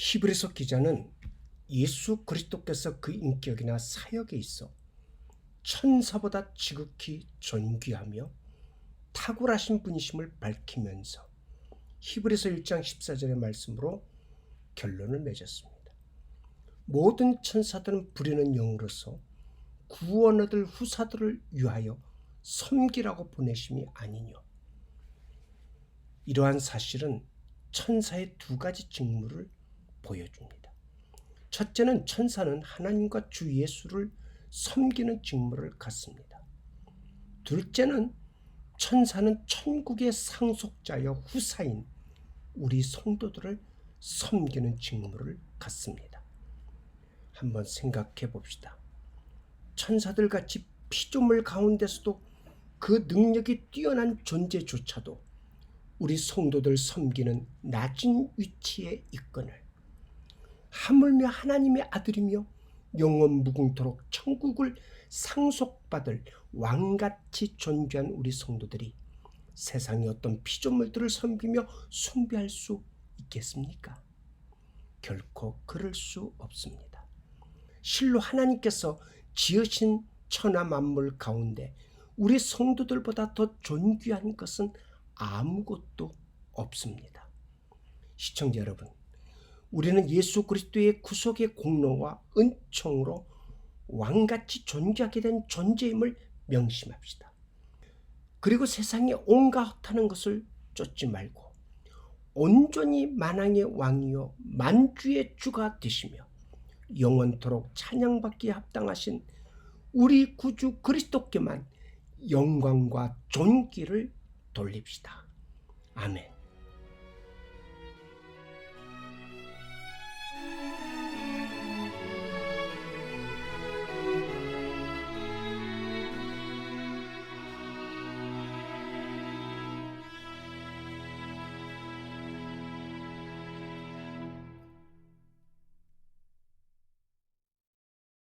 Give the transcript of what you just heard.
히브리서 기자는 예수 그리스도께서 그 인격이나 사역에 있어 천사보다 지극히 존귀하며 탁월하신 분이심을 밝히면서 히브리서 1장 14절의 말씀으로 결론을 맺었습니다. 모든 천사들은 부리는 영으로서 구원 얻을 후사들을 위하여 섬기라고 보내심이 아니뇨. 이러한 사실은 천사의 두 가지 직무를 보여줍니다. 첫째는 천사는 하나님과 주 예수를 섬기는 직무를 갖습니다. 둘째는 천사는 천국의 상속자여 후사인 우리 성도들을 섬기는 직무를 갖습니다. 한번 생각해 봅시다. 천사들 같이 피조물 가운데서도 그 능력이 뛰어난 존재조차도 우리 성도들 섬기는 낮은 위치에 있거늘 하물며 하나님의 아들이며 영원 무궁토록 천국을 상속받을 왕같이 존귀한 우리 성도들이 세상의 어떤 피조물들을 섬기며 숭배할 수 있겠습니까? 결코 그럴 수 없습니다. 실로 하나님께서 지으신 천하 만물 가운데 우리 성도들보다 더 존귀한 것은 아무것도 없습니다. 시청자 여러분, 우리는 예수 그리스도의 구속의 공로와 은총으로 왕같이 존귀하게 된 존재임을 명심합시다. 그리고 세상에 온갖 헛하는 것을 쫓지 말고 온전히 만왕의 왕이요 만주의 주가 되시며 영원토록 찬양받기에 합당하신 우리 구주 그리스도께만 영광과 존귀를 돌립시다. 아멘.